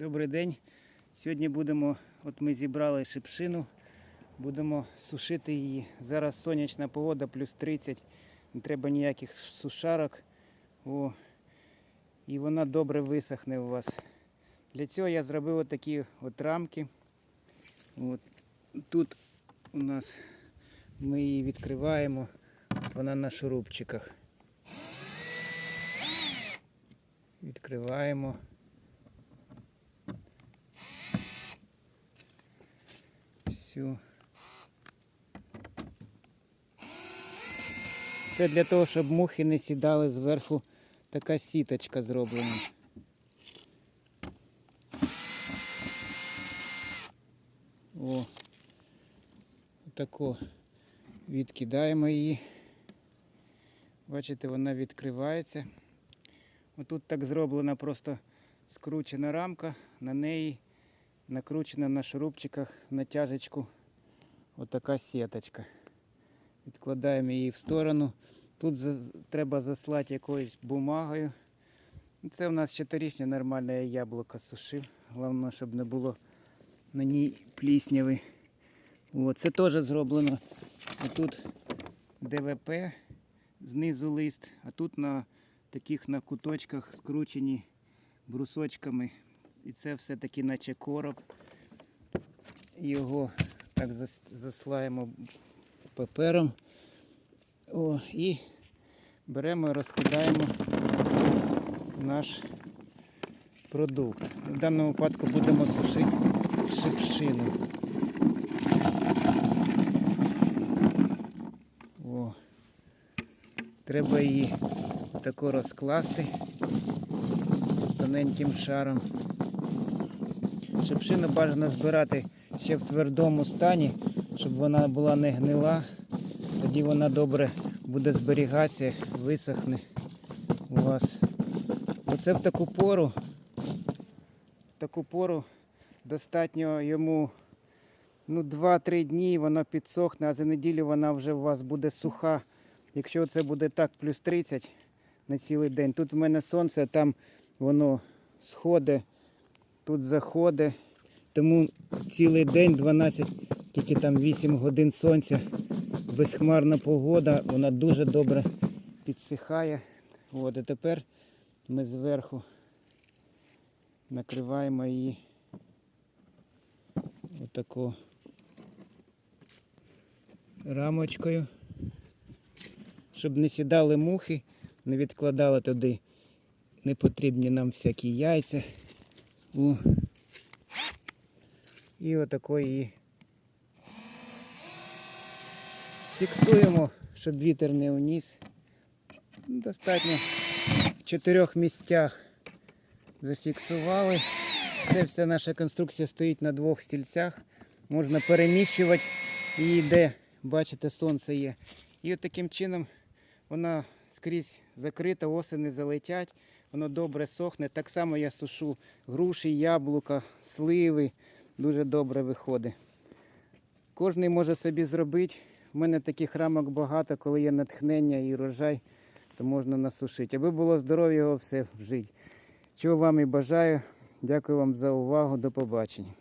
Добрий день. Сьогодні будемо, от ми зібрали шипшину, будемо сушити її. Зараз сонячна погода, плюс 30, не треба ніяких сушарок. О, і вона добре висохне у вас. Для цього я зробив отакі от рамки. От. Тут у нас ми її відкриваємо, вона на шурупчиках. Відкриваємо. Все. Це для того, щоб мухи не сідали зверху така сіточка зроблена. О, тако відкидаємо її. Бачите, вона відкривається. Отут так зроблена просто скручена рамка, на неї накручена на шурупчиках натяжечку отака сіточка. Відкладаємо її в сторону. Тут треба заслати якоюсь бумагою. Це у нас чотирічне нормальне яблуко сушив. Головне, щоб не було на ній плісняви. О, це теж зроблено. А Тут ДВП, знизу лист, а тут на таких на куточках скручені брусочками. І це все таки наче короб. Його так заслаємо папером. О, і беремо і розкладаємо наш продукт. В даному випадку будемо сушити шипшину. О. Треба її тако розкласти тоненьким шаром. Шипшину бажано збирати ще в твердому стані, щоб вона була не гнила. Тоді вона добре буде зберігатися, висохне у вас. Оце в таку пору, в таку пору достатньо йому ну, 2-3 дні вона підсохне, а за неділю вона вже у вас буде суха. Якщо це буде так, плюс 30 на цілий день. Тут в мене сонце, там воно сходить, тут заходить. Тому цілий день 12, тільки там 8 годин сонця, безхмарна погода, вона дуже добре підсихає. От, і тепер ми зверху накриваємо її отако рамочкою, щоб не сідали мухи, не відкладали туди непотрібні нам всякі яйця. О. І отако її фіксуємо, щоб вітер не уніс. Достатньо в чотирьох місцях зафіксували. Це вся наша конструкція стоїть на двох стільцях. Можна переміщувати її, де, бачите, сонце є. І от таким чином вона скрізь закрита, осени залетять, воно добре сохне. Так само я сушу груші, яблука, сливи. Дуже добре виходить. Кожний може собі зробити. У мене таких рамок багато, коли є натхнення і рожай, то можна насушити. Аби було здоров'я, його все вжить. Чого вам і бажаю. Дякую вам за увагу. До побачення.